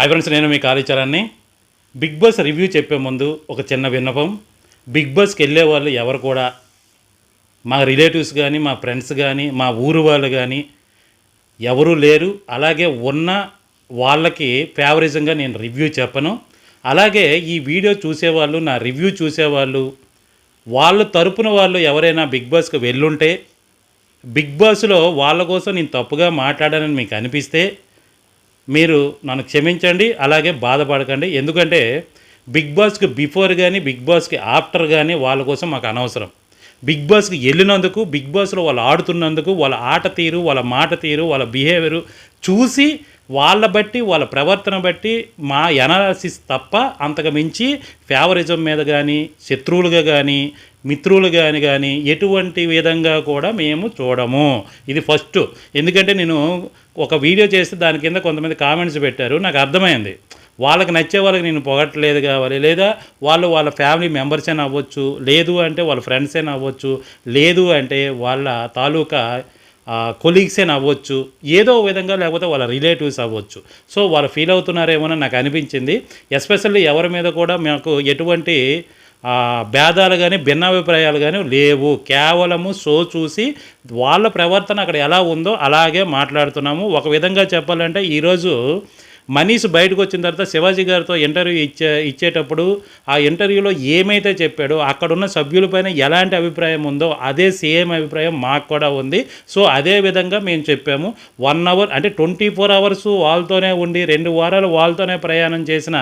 High friends నేను మీ కాళీచరాన్ని బిగ్ బాస్ రివ్యూ చెప్పే ముందు ఒక చిన్న విన్నపం. బిగ్ బాస్కి వెళ్ళే వాళ్ళు ఎవరు కూడా మా రిలేటివ్స్ కానీ మా ఫ్రెండ్స్ కానీ మా ఊరు వాళ్ళు కానీ ఎవరూ లేరు. అలాగే ఉన్న వాళ్ళకి ఫేవరిజంగా నేను రివ్యూ చెప్పను. అలాగే ఈ వీడియో చూసేవాళ్ళు నా రివ్యూ చూసేవాళ్ళు వాళ్ళ తరపున వాళ్ళు ఎవరైనా బిగ్ బాస్కి వెళ్ళుంటే బిగ్ బాస్లో వాళ్ళ కోసం నేను తప్పుగా మాట్లాడానని మీకు అనిపిస్తే మీరు నన్ను క్షమించండి అలాగే బాధపడకండి. ఎందుకంటే బిగ్ బాస్కి బిఫోర్ కానీ బిగ్ బాస్కి ఆఫ్టర్ కానీ వాళ్ళ కోసం మాకు అనవసరం. బిగ్ బాస్కి వెళ్ళినందుకు బిగ్ బాస్లో వాళ్ళు ఆడుతున్నందుకు వాళ్ళ ఆట తీరు వాళ్ళ మాట తీరు వాళ్ళ బిహేవియరు చూసి వాళ్ళ బట్టి వాళ్ళ ప్రవర్తన బట్టి మా ఎనాలసిస్ తప్ప అంతకు మించి ఫేవరిజం మీద కానీ శత్రువులుగా కానీ మిత్రులు కానీ కానీ ఎటువంటి విధంగా కూడా మేము చూడము. ఇది ఫస్ట్. ఎందుకంటే నేను ఒక వీడియో చేస్తే దాని కింద కొంతమంది కామెంట్స్ పెట్టారు. నాకు అర్థమైంది. వాళ్ళకి నచ్చే వాళ్ళకి నేను పొగట్లేదు కావాలి. లేదా వాళ్ళు వాళ్ళ ఫ్యామిలీ మెంబర్స్ అయినా అవ్వచ్చు లేదు అంటే వాళ్ళ ఫ్రెండ్స్ అయినా అవ్వచ్చు లేదు అంటే వాళ్ళ తాలూకా కొలీగ్స్ అయినా అవ్వచ్చు ఏదో విధంగా లేకపోతే వాళ్ళ రిలేటివ్స్ అవ్వచ్చు. సో వాళ్ళు ఫీల్ అవుతున్నారేమో నాకు అనిపించింది. ఎస్పెషల్లీ ఎవరి మీద కూడా మాకు ఎటువంటి భేదాలు కానీ భిన్నాభిప్రాయాలు కానీ లేవు. కేవలము షో చూసి వాళ్ళ ప్రవర్తన అక్కడ ఎలా ఉందో అలాగే మాట్లాడుతున్నాము. ఒక విధంగా చెప్పాలంటే ఈరోజు మనీష్ బయటకు వచ్చిన తర్వాత శివాజీ గారితో ఇంటర్వ్యూ ఇచ్చే ఇచ్చేటప్పుడు ఆ ఇంటర్వ్యూలో ఏమైతే చెప్పాడో అక్కడున్న సభ్యులపైన ఎలాంటి అభిప్రాయం ఉందో అదే సేమ్ అభిప్రాయం మాకు కూడా ఉంది. సో అదే విధంగా మేము చెప్పాము వన్ అవర్ అంటే ట్వంటీ ఫోర్ అవర్స్ వాళ్ళతోనే ఉండి రెండు వారాలు వాళ్ళతోనే ప్రయాణం చేసిన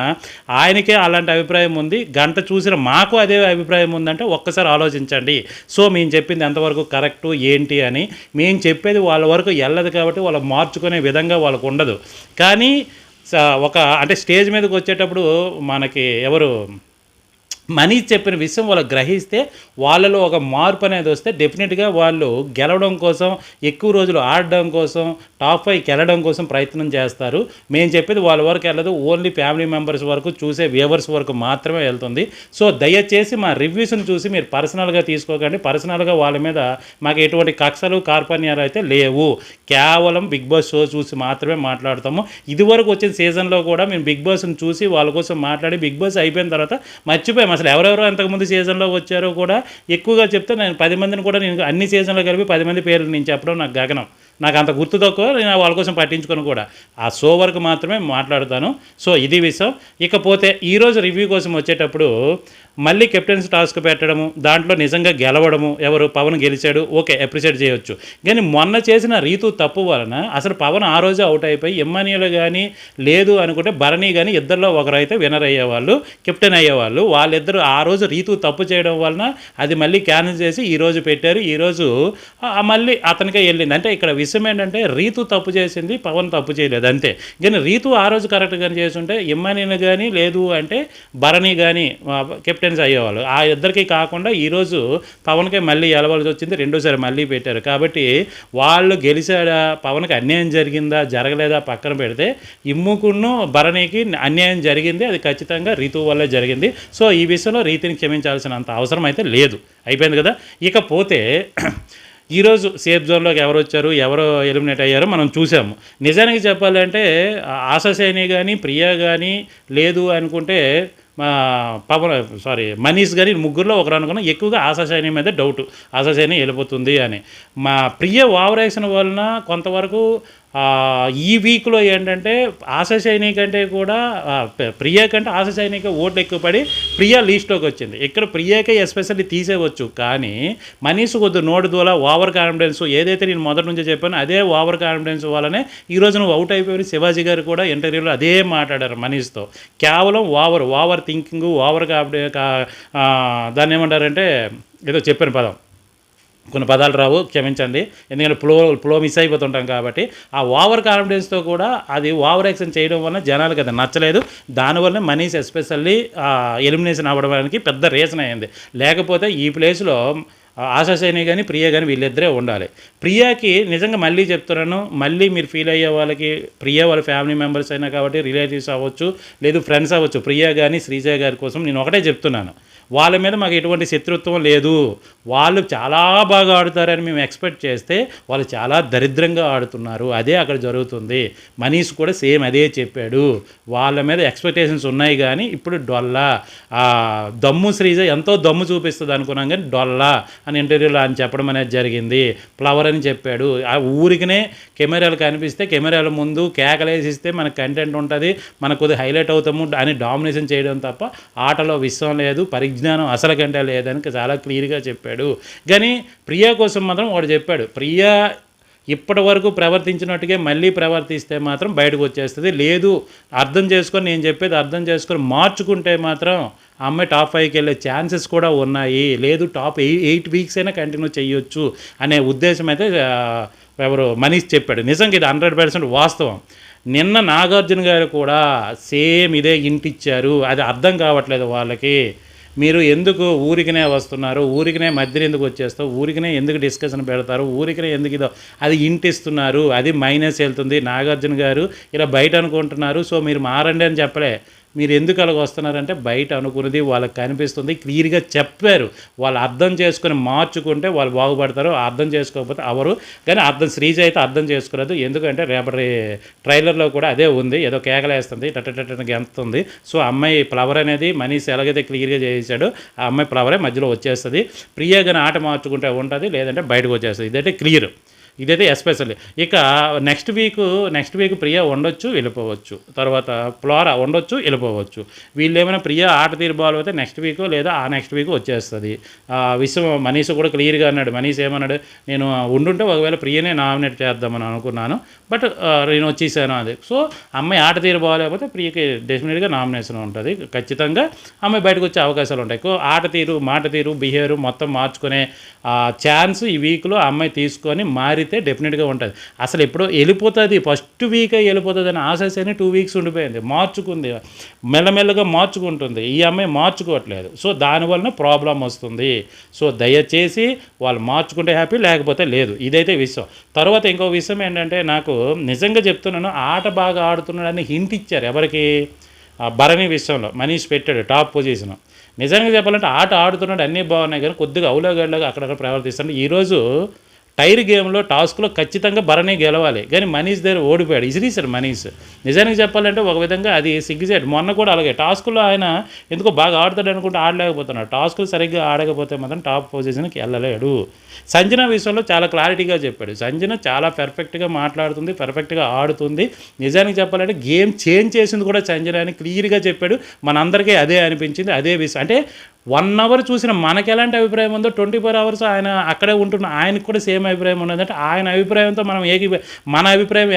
ఆయనకే అలాంటి అభిప్రాయం ఉంది. గంట చూసిన మాకు అదే అభిప్రాయం ఉందంటే ఒక్కసారి ఆలోచించండి. సో మేము చెప్పింది ఎంతవరకు కరెక్టు ఏంటి అని. మేము చెప్పేది వాళ్ళ వరకు వెళ్ళదు కాబట్టి వాళ్ళు మార్చుకునే విధంగా వాళ్ళకు ఉండదు. కానీ ఒక అంటే స్టేజ్ మీదకి వచ్చేటప్పుడు మనకి ఎవరు మనీ చెప్పిన విషయం వాళ్ళు గ్రహిస్తే వాళ్ళలో ఒక మార్పు అనేది వస్తే డెఫినెట్గా వాళ్ళు గెలవడం కోసం ఎక్కువ రోజులు ఆడడం కోసం టాప్ ఫైవ్కి వెళ్ళడం కోసం ప్రయత్నం చేస్తారు. మేము చెప్పేది వాళ్ళ వరకు వెళ్ళదు ఓన్లీ ఫ్యామిలీ మెంబర్స్ వరకు చూసే వ్యూవర్స్ వరకు మాత్రమే వెళ్తుంది. సో దయచేసి మా రివ్యూస్ని చూసి మీరు పర్సనల్గా తీసుకోకండి. పర్సనల్గా వాళ్ళ మీద మాకు ఎటువంటి కక్షలు కార్పణ్యాలు అయితే లేవు. కేవలం బిగ్ బాస్ షో చూసి మాత్రమే మాట్లాడతాము. ఇదివరకు వచ్చిన సీజన్లో కూడా మేము బిగ్ బాస్ని చూసి వాళ్ళ కోసం మాట్లాడి బిగ్ బాస్ అయిపోయిన తర్వాత మర్చిపోయాము అసలు ఎవరెవరు అంతకుముందు సీజన్లో వచ్చారో కూడా ఎక్కువగా చెప్తే నేను పది మందిని కూడా నేను అన్ని సీజన్లో కలిపి పది మంది పేర్లు నేను చెప్పడం నాకు గగనం. నాకు అంత గుర్తు తక్కువ నేను వాళ్ళ కోసం పట్టించుకొని కూడా. ఆ షో వరకు మాత్రమే మాట్లాడతాను. సో ఇది విషయం. ఇకపోతే ఈరోజు రివ్యూ కోసం వచ్చేటప్పుడు మళ్ళీ కెప్టెన్స్ టాస్క్ పెట్టడము దాంట్లో నిజంగా గెలవడము ఎవరు పవన్ గెలిచాడు ఓకే అప్రిషియేట్ చేయొచ్చు. కానీ మొన్న చేసిన రీతు తప్పు వలన అసలు పవన్ ఆ రోజు అవుట్ అయిపోయి ఎమ్మానియలు కానీ లేదు అనుకుంటే భరణి కానీ ఇద్దరిలో ఒకరైతే వినర్ అయ్యేవాళ్ళు కెప్టెన్ అయ్యేవాళ్ళు. వాళ్ళిద్దరు ఆ రోజు రీతు తప్పు చేయడం వలన అది మళ్ళీ క్యాన్సిల్ చేసి ఈ రోజు పెట్టారు. ఈరోజు మళ్ళీ అతనికే వెళ్ళింది. అంటే ఇక్కడ విషయం ఏంటంటే రీతు తప్పు చేసింది పవన్ తప్పు చేయలేదు అంతే. కానీ రీతు ఆ రోజు కరెక్ట్గా చేస్తుంటే ఎమ్మానిని కానీ లేదు అంటే భరణి కానీ కెప్టెన్ కెప్టెన్స్ అయ్యేవాళ్ళు. ఆ ఇద్దరికి కాకుండా ఈరోజు పవన్కే మళ్ళీ ఎలవలసి వచ్చింది రెండోసారి మళ్ళీ పెట్టారు. కాబట్టి వాళ్ళు గెలిచాడా పవన్కి అన్యాయం జరిగిందా జరగలేదా పక్కన పెడితే ఇమ్ముకును భరణికి అన్యాయం జరిగింది అది ఖచ్చితంగా రీతు వల్లే జరిగింది. సో ఈ విషయంలో రీతిని క్షమించాల్సినంత అవసరం అయితే లేదు. అయిపోయింది కదా? ఇకపోతే ఈరోజు సేఫ్ జోన్లోకి ఎవరు వచ్చారు ఎవరు ఎలిమినేట్ అయ్యారో మనం చూసాము. నిజానికి చెప్పాలంటే ఆశాసేని కానీ ప్రియా కానీ లేదు అనుకుంటే పవన్ సారీ మనీష్ గారి ముగ్గురులో ఒకరు అనుకున్నా ఎక్కువగా ఆశాశైని మీద డౌట్ ఆశాశైని వెళ్ళిపోతుంది అని. మా ప్రియ ఓవర్ యాక్షన్ వలన కొంతవరకు ఈ వీక్లో ఏంటంటే ఆశాశైని కంటే కూడా ప్రియ కంటే ఆశాశైనిక ఓట్లు ఎక్కువ పడి ప్రియ లీస్ట్లోకి వచ్చింది. ఇక్కడ ప్రియకే ఎస్పెషల్లీ తీసేవచ్చు కానీ మనీష్ కొద్ది నోటి ద్వారా ఓవర్ కాన్ఫిడెన్స్ ఏదైతే నేను మొదటి నుంచి చెప్పానో అదే ఓవర్ కాన్ఫిడెన్స్ వల్లనే ఈరోజు నువ్వు అవుట్ అయిపోయి శివాజీ గారు కూడా ఇంటర్వ్యూలో అదే మాట్లాడారు మనీష్తో. కేవలం over over thinking over confide దాన్ని ఏమంటారంటే ఏదో చెప్పాను పదం. కొన్ని పదాలు రావు క్షమించండి. ఎందుకంటే ఫ్లో ఫ్లో మిస్ అయిపోతుంటాం కాబట్టి ఆ ఓవర్ కాన్ఫిడెన్స్తో కూడా అది ఓవర్ యాక్షన్ చేయడం వల్ల జనాలకు అది నచ్చలేదు. దానివల్ల మనీస్ ఎస్పెషల్లీ ఎలిమినేషన్ అవ్వడానికి పెద్ద రీజన్ అయింది. లేకపోతే ఈ ప్లేస్లో ఆశాసేని కానీ ప్రియ కానీ వీళ్ళిద్దరే ఉండాలి. ప్రియాకి నిజంగా మళ్ళీ చెప్తున్నాను మళ్ళీ మీరు ఫీల్ అయ్యే వాళ్ళకి ప్రియ వాళ్ళ ఫ్యామిలీ మెంబర్స్ అయినా కాబట్టి రిలేటివ్స్ అవ్వచ్చు లేదు ఫ్రెండ్స్ అవ్వచ్చు. ప్రియ కానీ శ్రీజ గారి కోసం నేను ఒకటే చెప్తున్నాను. వాళ్ళ మీద మాకు ఎటువంటి శత్రుత్వం లేదు. వాళ్ళు చాలా బాగా ఆడుతారని మేము ఎక్స్పెక్ట్ చేస్తే వాళ్ళు చాలా దరిద్రంగా ఆడుతున్నారు. అదే అక్కడ జరుగుతుంది. మనీష్ కూడా సేమ్ అదే చెప్పాడు. వాళ్ళ మీద ఎక్స్పెక్టేషన్స్ ఉన్నాయి కానీ ఇప్పుడు డొల్లా. దమ్ము శ్రీజ ఎంతో దమ్ము చూపిస్తుంది అనుకున్నాం కానీ డొల్లా అని ఇంటర్వ్యూలో అని చెప్పడం అనేది జరిగింది. ఫ్లవర్ అని చెప్పాడు. ఆ ఊరికినే కెమెరాలు కనిపిస్తే కెమెరాల ముందు కేకలేసిస్తే మనకు కంటెంట్ ఉంటుంది. మనకు కొద్దిగా హైలైట్ అవుతాము అని డామినేషన్ చేయడం తప్ప ఆటలో విశ్వం లేదు. విజ్ఞానం అసలు కంటే లేదని చాలా క్లియర్గా చెప్పాడు. కానీ ప్రియా కోసం మాత్రం వాడు చెప్పాడు. ప్రియా ఇప్పటి వరకు ప్రవర్తించినట్టుగా మళ్ళీ ప్రవర్తిస్తే మాత్రం బయటకు వచ్చేస్తుంది. లేదు అర్థం చేసుకొని నేను చెప్పేది అర్థం చేసుకొని మార్చుకుంటే మాత్రం ఆ అమ్మాయి టాప్ ఫైవ్కి వెళ్ళే ఛాన్సెస్ కూడా ఉన్నాయి. లేదు టాప్ ఎయి ఎయిట్ వీక్స్ అయినా కంటిన్యూ చేయొచ్చు అనే ఉద్దేశం అయితే ఎవరు మనీష్ చెప్పాడు. నిజంగా ఇది హండ్రెడ్ పర్సెంట్ వాస్తవం. నిన్న నాగార్జున గారు కూడా సేమ్ ఇదే ఇంటిచ్చారు అది అర్థం కావట్లేదు వాళ్ళకి. మీరు ఎందుకు ఊరికనే వస్తున్నారు? ఊరికనే మధ్యలో ఎందుకు వచ్చేస్తావు? ఊరికనే ఎందుకు డిస్కషన్ పెడతారు? ఊరికనే ఎందుకు ఇదో? అది ఇంటిస్తున్నారు. అది మైనస్ వెళ్తుంది. నాగార్జున గారు ఇలా బయట అనుకుంటున్నారు. సో మీరు మారండి అని చెప్పలే. మీరు ఎందుకు అలాగ వస్తున్నారంటే బయట అనుకున్నది వాళ్ళకి కనిపిస్తుంది క్లియర్గా చెప్పారు. వాళ్ళు అర్థం చేసుకుని మార్చుకుంటే వాళ్ళు బాగుపడతారు అర్థం చేసుకోకపోతే అవరు. కానీ అర్థం శ్రీజ అయితే అర్థం చేసుకోలేదు. ఎందుకంటే రేపటి ట్రైలర్లో కూడా అదే ఉంది. ఏదో కేకలేస్తుంది టట్టటట్టని గెంతుంది. సో అమ్మాయి ఫ్లవర్ అనేది మనీష్ ఎలాగైతే క్లియర్గా చేశాడో ఆ అమ్మాయి ఫ్లవరే మధ్యలో వచ్చేస్తుంది. ప్రియా కానీ ఆట మార్చుకుంటే ఉంటుంది లేదంటే బయటకు వచ్చేస్తుంది. ఇదైతే క్లియర్. ఇదైతే ఎస్పెషల్లీ ఇక next week next week Priya ఉండొచ్చు వెళ్ళిపోవచ్చు. తర్వాత ఫ్లోరా ఉండొచ్చు వెళ్ళిపోవచ్చు. వీళ్ళు ఏమైనా ప్రియా ఆట తీరు బాల్ అయితే నెక్స్ట్ వీక్ లేదా ఆ నెక్స్ట్ వీక్ వచ్చేస్తుంది. ఆ మనీష్ కూడా క్లియర్గా అన్నాడు. మనీష్ ఏమన్నాడు? నేను ఉండుంటే ఒకవేళ ప్రియనే నామినేట్ చేద్దామని అనుకున్నాను. బట్ నేను వచ్చేసాను అది. సో అమ్మాయి ఆట తీరు బాగాలేకపోతే ప్రియకి డెఫినెట్గా నామినేషన్ ఉంటుంది. ఖచ్చితంగా అమ్మాయి బయటకు వచ్చే అవకాశాలు ఉంటాయి. ఆట తీరు మాట తీరు బిహేవియర్ మొత్తం మార్చుకునే ఛాన్స్ ఈ వీక్లో అమ్మాయి తీసుకొని మారి అయితే డెఫినెట్గా ఉంటుంది. అసలు ఎప్పుడో వెళ్ళిపోతుంది ఫస్ట్ వీక్ వెళ్ళిపోతుంది అని ఆశని టూ వీక్స్ ఉండిపోయింది. మార్చుకుంది. మెల్లమెల్లగా మార్చుకుంటుంది. ఈ అమ్మాయి మార్చుకోవట్లేదు. సో దానివలన ప్రాబ్లం వస్తుంది. సో దయచేసి వాళ్ళు మార్చుకుంటే హ్యాపీ లేకపోతే లేదు. ఇదైతే విషయం తర్వాత ఇంకో విషయం ఏంటంటే నాకు నిజంగా చెప్తున్నాను ఆట బాగా ఆడుతున్నాడని హింట్ ఇచ్చారు ఎవరికి? భరణి విషయంలో మనీష్ పెట్టాడు టాప్ పొజిషన్ నిజంగా చెప్పాలంటే ఆట ఆడుతున్నాడు అన్నీ బాగున్నాయి కానీ కొద్దిగా అవులగడ్డగా అక్కడక్కడ ప్రవర్తిస్తాడు ఈరోజు టైర్ గేమ్లో టాస్క్లో ఖచ్చితంగా భరణి గెలవాలి. కానీ మనీష్ దగ్గర ఓడిపోయాడు. ఇసిరీసాడు మనీష్? నిజానికి చెప్పాలంటే ఒక విధంగా అది సిగ్గుసేట్ మొన్న కూడా అలాగే. టాస్క్లో ఆయన ఎందుకో బాగా ఆడతాడు అనుకుంటే ఆడలేకపోతున్నాడు. టాస్క్లు సరిగ్గా ఆడకపోతే మాత్రం టాప్ పొజిషన్కి వెళ్ళలేడు. సంజన విషయంలో చాలా క్లారిటీగా చెప్పాడు. సంజన చాలా పర్ఫెక్ట్గా మాట్లాడుతుంది పర్ఫెక్ట్గా ఆడుతుంది. నిజానికి చెప్పాలంటే గేమ్ చేంజ్ చేసింది కూడా సంజన అని క్లియర్గా చెప్పాడు. మనందరికీ అదే అనిపించింది. అదే విషయం అంటే వన్ అవర్ చూసిన మనకి ఎలాంటి అభిప్రాయం ఉందో ట్వంటీ ఫోర్ అవర్స్ ఆయన అక్కడే ఉంటున్న ఆయనకు కూడా సేమ్ అభిప్రాయం ఉన్నది. అంటే ఆయన అభిప్రాయంతో మనం ఏకి మన అభిప్రాయం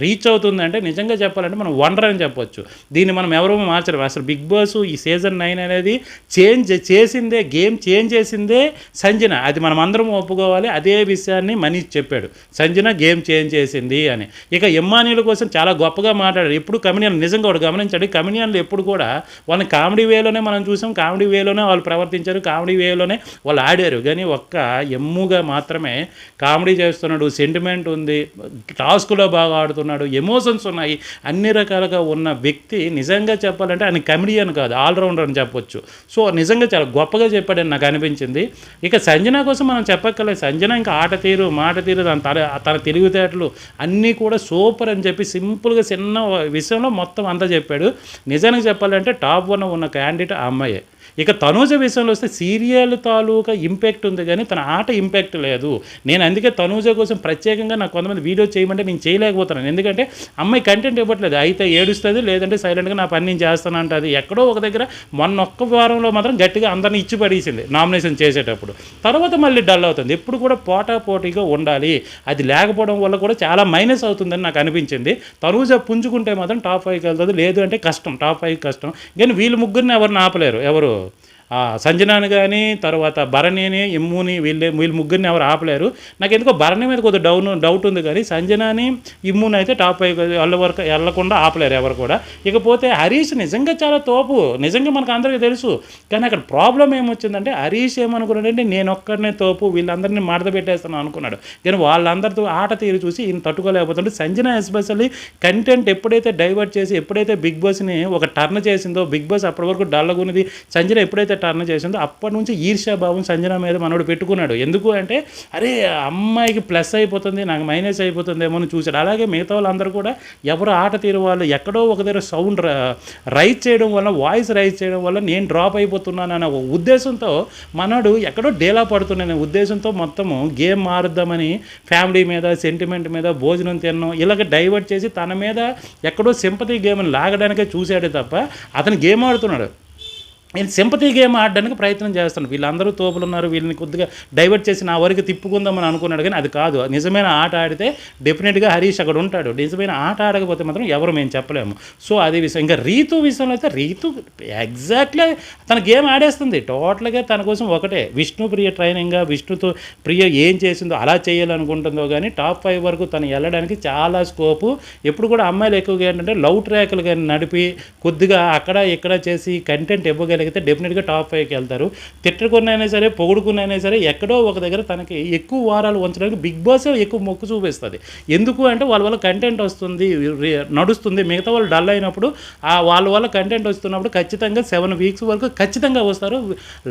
రీచ్ అవుతుందంటే నిజంగా చెప్పాలంటే మనం వండర్ అని చెప్పొచ్చు. దీన్ని మనం ఎవరూ మార్చలేము అసలు బిగ్ బాస్ ఈ సీజన్ నైన్ అనేది చేంజ్ చేసిందే గేమ్ చేంజ్ చేసిందే సంజన. అది మనం అందరం ఒప్పుకోవాలి. అదే విషయాన్ని మనీష్ చెప్పాడు. సంజన గేమ్ చేంజ్ చేసింది అని. ఇక ఎమ్మానీల కోసం చాలా గొప్పగా మాట్లాడారు. ఎప్పుడు కమిడియన్ నిజంగా ఒకటి గమనించండి. కమినియన్లు ఎప్పుడు కూడా వాళ్ళని కామెడీ వేలోనే మనం చూసాం. కామెడీ వేలోనే వేలోనే వాళ్ళు ప్రవర్తించారు. కామెడీ వేలోనే వాళ్ళు ఆడారు. కానీ ఒక్క ఎమ్ముగా మాత్రమే కామెడీ చేస్తున్నాడు. సెంటిమెంట్ ఉంది. టాస్క్లో బాగా ఆడుతున్నాడు. ఎమోషన్స్ ఉన్నాయి. అన్ని రకాలుగా ఉన్న వ్యక్తి నిజంగా చెప్పాలంటే ఆయన కమెడియన్ కాదు. ఆల్రౌండర్ అని చెప్పొచ్చు. సో నిజంగా చాలా గొప్పగా చెప్పాడని నాకు అనిపించింది. ఇక సంజన కోసం మనం చెప్పక్కర్లేదు. సంజన ఇంకా ఆట తీరు మాట తీరు తన తల తన తెలివితేటలు అన్నీ కూడా సూపర్ అని చెప్పి సింపుల్గా చిన్న విషయంలో మొత్తం అంతా చెప్పాడు. నిజానికి చెప్పాలంటే టాప్ వన్ ఉన్న క్యాండిడేట్ ఆ అమ్మాయే. ఇక తనూజ విషయంలో వస్తే సీరియల్ తాలూకా ఇంపాక్ట్ ఉంది కానీ తన ఆట ఇంపాక్ట్ లేదు. నేను అందుకే తనూజ కోసం ప్రత్యేకంగా నాకు కొంతమంది వీడియో చేయమంటే నేను చేయలేకపోతున్నాను. ఎందుకంటే అమ్మాయి కంటెంట్ ఇవ్వట్లేదు. అయితే ఏడుస్తుంది లేదంటే సైలెంట్గా నా పని నేను చేస్తాను అంటది. ఎక్కడో ఒక దగ్గర మొన్న ఒక్క వారంలో మాత్రం గట్టిగా అందరిని ఇచ్చి పడేసింది నామినేషన్ చేసేటప్పుడు. తర్వాత మళ్ళీ డల్ అవుతుంది. ఎప్పుడు కూడా పోటా పోటీగా ఉండాలి. అది లేకపోవడం వల్ల కూడా చాలా మైనస్ అవుతుందని నాకు అనిపించింది. తనూజ పుంజుకుంటే మాత్రం టాప్ ఫైవ్కి వెళ్తుంది. లేదు అంటే కష్టం. టాప్ ఫైవ్ కష్టం. కానీ వీళ్ళు ముగ్గురిని ఎవరిని ఆపలేరు? ఎవరు? సంజనాని కానీ తర్వాత భరణిని ఇమ్ముని వీళ్ళే వీళ్ళు ముగ్గురిని ఎవరు ఆపలేరు. నాకు ఎందుకో భరణి మీద కొద్దిగా డౌన్ డౌట్ ఉంది కానీ సంజనాని ఇమ్ముని అయితే టాప్ ఫైవ్ వరకు వెళ్ళకుండా ఆపలేరు ఎవరు కూడా. ఇకపోతే హరీష్ నిజంగా చాలా తోపు. నిజంగా మనకు అందరికీ తెలుసు. కానీ అక్కడ ప్రాబ్లం ఏమొచ్చిందంటే హరీష్ ఏమనుకున్నాడంటే నేను ఒక్కడనే తోపు వీళ్ళందరినీ మడత పెట్టేస్తాను అనుకున్నాడు. కానీ వాళ్ళందరితో ఆట తీరు చూసి ఈయన తట్టుకోలేకపోతుంటే సంజన ఎస్పెషల్లీ కంటెంట్ ఎప్పుడైతే డైవర్ట్ చేసి ఎప్పుడైతే బిగ్ బాస్ని ఒక టర్న్ చేసిందో బిగ్ బాస్ అప్పటి వరకు డల్లగున్నది. సంజన ఎప్పుడైతే ఎప్పుడైతే టర్న్ చేసిందో అప్పటి నుంచి ఈర్ష్యాభావం సంజన మీద మనోడు పెట్టుకున్నాడు. ఎందుకు అంటే అరే అమ్మాయికి ప్లస్ అయిపోతుంది నాకు మైనస్ అయిపోతుందేమో అని చూశాడు. అలాగే మిగతా వాళ్ళందరూ కూడా ఎవరు ఆట తీరు వాళ్ళు ఎక్కడో ఒక దగ్గర సౌండ్ రైజ్ చేయడం వల్ల వాయిస్ రైజ్ చేయడం వల్ల నేను డ్రాప్ అయిపోతున్నాను అనే ఉద్దేశంతో మనోడు ఎక్కడో డేలా పడుతున్నానే ఉద్దేశంతో మొత్తము గేమ్ మారుద్దామని ఫ్యామిలీ మీద సెంటిమెంట్ మీద భోజనం తినడం ఇలాగ డైవర్ట్ చేసి తన మీద ఎక్కడో సింపతి గేమ్ని లాగడానికే చూశాడే తప్ప అతను గేమ్ ఆడుతున్నాడు. నేను సింపతి గేమ్ ఆడడానికి ప్రయత్నం చేస్తాను. వీళ్ళందరూ తోపులు ఉన్నారు వీళ్ళని కొద్దిగా డైవర్ట్ చేసి నా వరకు తిప్పుకుందామని అనుకున్నాడు కానీ అది కాదు. నిజమైన ఆట ఆడితే డెఫినెట్గా హరీష్ అక్కడ ఉంటాడు. నిజమైన ఆట ఆడకపోతే మాత్రం ఎవరు మేము చెప్పలేము. సో అది విషయం. ఇంకా రీతు విషయంలో అయితే రీతు ఎగ్జాక్ట్లీ తన గేమ్ ఆడేస్తుంది. టోటల్గా తన కోసం ఒకటే. విష్ణు ప్రియ ట్రైనింగ్గా విష్ణుతో ప్రియ ఏం చేసిందో అలా చేయాలనుకుంటుందో కానీ టాప్ ఫైవ్ వరకు తను వెళ్ళడానికి చాలా స్కోపు ఎప్పుడు కూడా అమ్మాయిలు ఎక్కువగా ఏంటంటే లవ్ ట్రాక్లు కానీ నడిపి కొద్దిగా అక్కడ ఇక్కడ చేసి కంటెంట్ ఇవ్వగలిగితే డెఫినెట్గా టాప్ ఫైవ్కి వెళ్తారు. తిట్టుకున్నైనా సరే పొగుడుకున్నైనా సరే ఎక్కడో ఒక దగ్గర తనకి ఎక్కువ వారాలు ఉంచడానికి బిగ్ బాస్ ఎక్కువ మొక్కు చూపిస్తుంది. ఎందుకు అంటే వాళ్ళ వల్ల కంటెంట్ వస్తుంది నడుస్తుంది. మిగతా వాళ్ళు డల్ అయినప్పుడు ఆ వాళ్ళ వల్ల కంటెంట్ వస్తున్నప్పుడు ఖచ్చితంగా సెవెన్ వీక్స్ వరకు ఖచ్చితంగా వస్తారు.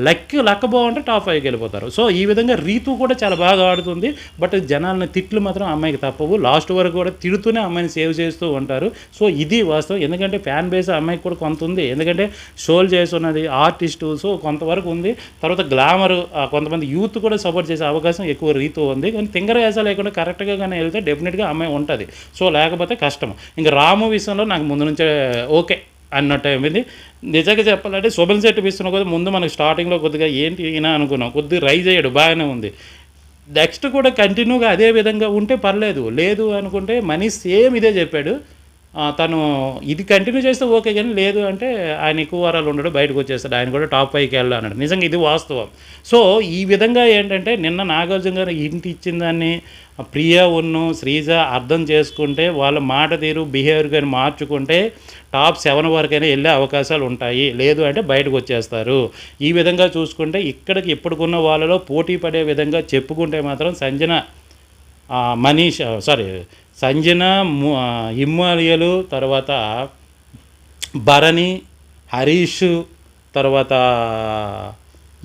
లక్ లక్క బాగుంటే టాప్ ఫైవ్కి వెళ్ళిపోతారు. సో ఈ విధంగా రీతు కూడా చాలా బాగా ఆడుతుంది. బట్ జనాలని తిట్లు మాత్రం అమ్మాయికి తప్పవు. లాస్ట్ వరకు కూడా తిడుతూనే అమ్మాయిని సేవ్ చేస్తూ ఉంటారు. సో ఇది వాస్తవం. ఎందుకంటే ఫ్యాన్ బేస్ అమ్మాయికి కూడా కొంత ఉంది. ఎందుకంటే షోల్ చేస్తున్నది ఆర్టిస్టు సో కొంతవరకు ఉంది. తర్వాత గ్లామర్ కొంతమంది యూత్ కూడా సపోర్ట్ చేసే అవకాశం ఎక్కువ రీతు ఉంది. కానీ తింగర వేసా లేకుండా కరెక్ట్గా కానీ వెళ్తే డెఫినెట్గా అమ్మాయి ఉంటుంది. సో లేకపోతే కష్టం. ఇంకా రాము విషయంలో నాకు ముందు నుంచే ఓకే అన్నట్టు అయింది నిజంగా చెప్పాలంటే శుభన్ శెట్టి విషయంలో కూడా ముందు మనకు స్టార్టింగ్లో కొద్దిగా ఏంటి ఈయన అనుకున్నాం. కొద్దిగా రైజ్ అయ్యాడు బాగానే ఉంది. నెక్స్ట్ కూడా కంటిన్యూగా అదే విధంగా ఉంటే పర్లేదు. లేదు అనుకుంటే మనీ సేమ్ ఇదే చెప్పాడు. తను ఇది కంటిన్యూ చేస్తే ఓకే కానీ లేదు అంటే ఆయన ఎక్కువ వారాలు ఉండడు బయటకు వచ్చేస్తాడు. ఆయన కూడా టాప్ పైకి వెళ్ళాలి అన్నాడు. నిజంగా ఇది వాస్తవం. సో ఈ విధంగా ఏంటంటే నిన్న నాగార్జున గారు ఇంటి ఇచ్చిన దాన్ని ప్రియా ఉన్ను శ్రీజ అర్థం చేసుకుంటే వాళ్ళ మాట తీరు బిహేవియర్ కానీ మార్చుకుంటే టాప్ సెవెన్ వరకైనా వెళ్ళే అవకాశాలు ఉంటాయి. లేదు అంటే బయటకు వచ్చేస్తారు. ఈ విధంగా చూసుకుంటే ఇక్కడికి ఇప్పటికున్న వాళ్ళలో పోటీ పడే విధంగా చెప్పుకుంటే మాత్రం సంజన మనీష్ సారీ సంజన ము- హిమాలయలు తర్వాత భరణి హరీష్ తర్వాత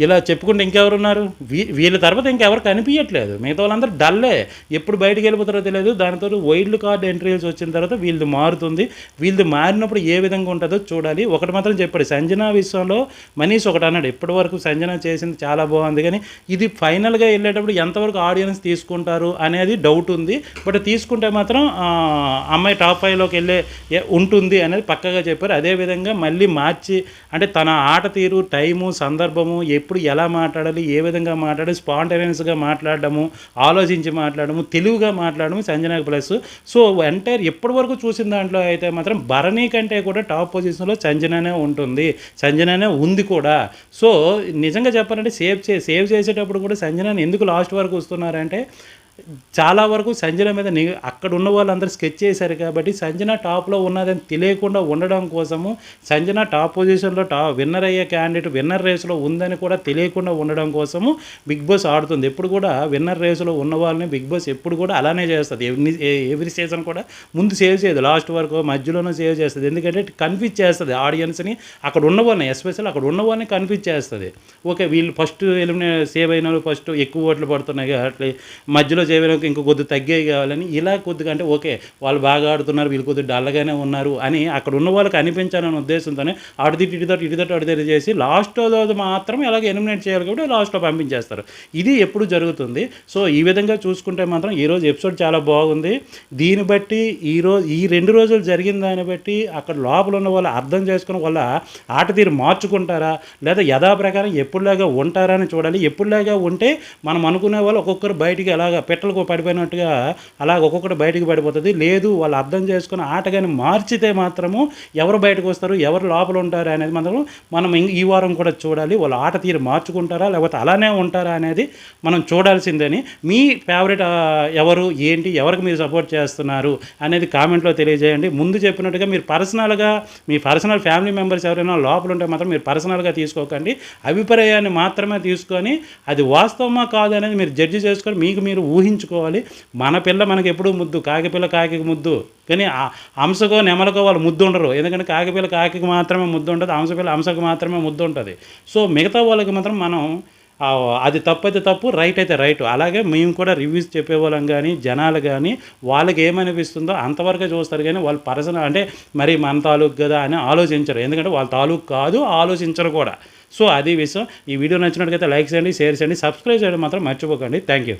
ఇలా చెప్పుకుంటే ఇంకెవరున్నారు? వీ వీళ్ళ తర్వాత ఇంకెవరు కనిపించట్లేదు మిగతా వాళ్ళందరూ డల్లే. ఎప్పుడు బయటికి వెళ్ళిపోతారో తెలియదు. దానితో వైల్డ్ కార్డ్ ఎంట్రీస్ వచ్చిన తర్వాత వీళ్ళది మారుతుంది. వీళ్ళది మారినప్పుడు ఏ విధంగా ఉంటుందో చూడాలి. ఒకటి మాత్రం చెప్పాడు సంజన విషయంలో మనీష్ ఒకటి అన్నాడు ఇప్పటి వరకు సంజన చేసింది చాలా బాగుంది. కానీ ఇది ఫైనల్గా వెళ్ళేటప్పుడు ఎంతవరకు ఆడియన్స్ తీసుకుంటారు అనేది డౌట్ ఉంది. బట్ తీసుకుంటే మాత్రం అమ్మాయి టాప్ ఫైవ్లోకి వెళ్ళే ఉంటుంది అనేది పక్కగా చెప్పారు. అదేవిధంగా మళ్ళీ మార్చి అంటే తన ఆట తీరు టైము సందర్భము ఎప్పుడు ఎలా మాట్లాడాలి ఏ విధంగా మాట్లాడాలి స్పాంటేనియస్గా మాట్లాడడము ఆలోచించి మాట్లాడము తెలివిగా మాట్లాడము సంజనా ప్లస్. సో ఎంటైర్ ఎప్పటి వరకు చూసిన దాంట్లో అయితే మాత్రం భరణి కంటే కూడా టాప్ పొజిషన్లో సంజనానే ఉంటుంది. సంజనానే ఉంది కూడా. సో నిజంగా చెప్పాలంటే సేవ్ చే సేవ్ చేసేటప్పుడు కూడా సంజనాని ఎందుకు లాస్ట్ వరకు వస్తున్నారంటే చాలా వరకు సంజన మీద అక్కడ ఉన్న వాళ్ళందరూ స్కెచ్ చేశారు కాబట్టి సంజన టాప్లో ఉన్నదని తెలియకుండా ఉండడం కోసము సంజన టాప్ పొజిషన్లో టా విన్నర్ అయ్యే క్యాండిడేట్ విన్నర్ రేస్లో ఉందని కూడా తెలియకుండా ఉండడం కోసము బిగ్ బాస్ ఆడుతుంది. ఎప్పుడు కూడా విన్నర్ రేసులో ఉన్న వాళ్ళని బిగ్ బాస్ ఎప్పుడు కూడా అలానే చేస్తుంది. ఎవ్రీ ఎవ్రీ సీజన్ కూడా ముందు సేవ్ చేయదు. లాస్ట్ వరకు మధ్యలోనే సేవ్ చేస్తుంది. ఎందుకంటే కన్ఫ్యూజ్ చేస్తుంది ఆడియన్స్ని. అక్కడ ఉన్న వాళ్ళని ఎస్పెషల్ అక్కడ ఉన్న వాళ్ళని కన్ఫ్యూజ్ చేస్తుంది. ఓకే వీళ్ళు ఫస్ట్ ఎలిమినే సేవ్ అయిన వాళ్ళు ఫస్ట్ ఎక్కువ ఓట్లు పడుతున్నాయి అట్లే మధ్యలో సేవ్ అయిన వాళ్ళకి ఇంకో కొద్దిగా తగ్గాయి కావాలని ఇలా కొద్దిగా అంటే ఓకే వాళ్ళు బాగా ఆడుతున్నారు వీళ్ళు కొద్దిగా డల్లగానే ఉన్నారు అని అక్కడ ఉన్న వాళ్ళకి అనిపించాలనే ఉద్దేశంతోనే అటు ఇటుదట ఇటుదట తట్టు చేసి లాస్ట్ అటు చేసి లాస్ట్లో మాత్రం ఎలాగ ఎలిమినేట్ చేయాలి కాబట్టి లాస్ట్లో పంపించేస్తారు. ఇది ఎప్పుడు జరుగుతుంది? సో ఈ విధంగా చూసుకుంటే మాత్రం ఈరోజు ఎపిసోడ్ చాలా బాగుంది. దీన్ని బట్టి ఈరోజు ఈ రెండు రోజులు జరిగిన దాన్ని బట్టి అక్కడ లోపల ఉన్న వాళ్ళు అర్థం చేసుకున్న వాళ్ళ ఆట తీరు మార్చుకుంటారా? లేదా యథాప్రకారం ఎప్పుడులాగా ఉంటారా అని చూడాలి. ఎప్పుడులాగా ఉంటే మనం అనుకునే వాళ్ళు ఒక్కొక్కరు బయటికి ఎలాగ పెట్టలకు పడిపోయినట్టుగా అలాగ ఒక్కొక్కటి బయటికి పడిపోతుంది. లేదు వాళ్ళు అర్థం చేసుకుని ఆటగాని మార్చితే మాత్రము ఎవరు బయటకు వస్తారు ఎవరు లోపల ఉంటారు అనేది మాత్రం మనం ఈ వారం కూడా చూడాలి. వాళ్ళ ఆట తీరు మార్చుకుంటారా లేకపోతే అలానే ఉంటారా అనేది మనం చూడాల్సిందని. మీ ఫేవరెట్ ఎవరు ఏంటి ఎవరికి మీరు సపోర్ట్ చేస్తున్నారు అనేది కామెంట్లో తెలియజేయండి. ముందు చెప్పినట్టుగా మీరు పర్సనల్గా మీ పర్సనల్ ఫ్యామిలీ మెంబర్స్ ఎవరైనా లోపల ఉంటే మాత్రం మీరు పర్సనల్గా తీసుకోకండి. అభిప్రాయాన్ని మాత్రమే తీసుకొని అది వాస్తవమా కాదు అనేది మీరు జడ్జి చేసుకొని మీకు మీరు ఊహి ఊహించుకోవాలి మన పిల్ల మనకి ఎప్పుడూ ముద్దు కాకిపిల్ల కాకి ముద్దు. కానీ ఆ నెమలకో వాళ్ళు ముద్దు ఉండరు. ఎందుకంటే కాకిపిల్ల కాకి మాత్రమే ముద్దు ఉంటుంది అంశపిల్ల అంశకు మాత్రమే ముద్దు ఉంటుంది. సో మిగతా వాళ్ళకి మాత్రం మనం అది తప్పు అయితే తప్పు రైట్ అయితే రైట్. అలాగే మేము కూడా రివ్యూస్ చెప్పేవాళ్ళం కానీ జనాలు కానీ వాళ్ళకి ఏమనిపిస్తుందో అంతవరకే చూస్తారు కానీ వాళ్ళు పర్సనల్ అంటే మరి మన తాలూకు కదా అని ఆలోచించరు. ఎందుకంటే వాళ్ళ తాలూకు కాదు ఆలోచించరు కూడా. సో అది విషయం. ఈ వీడియో నచ్చినట్టుగా లైక్ చేయండి షేర్ చేయండి సబ్స్క్రైబ్ చేయడం మాత్రం మర్చిపోకండి. Thank you.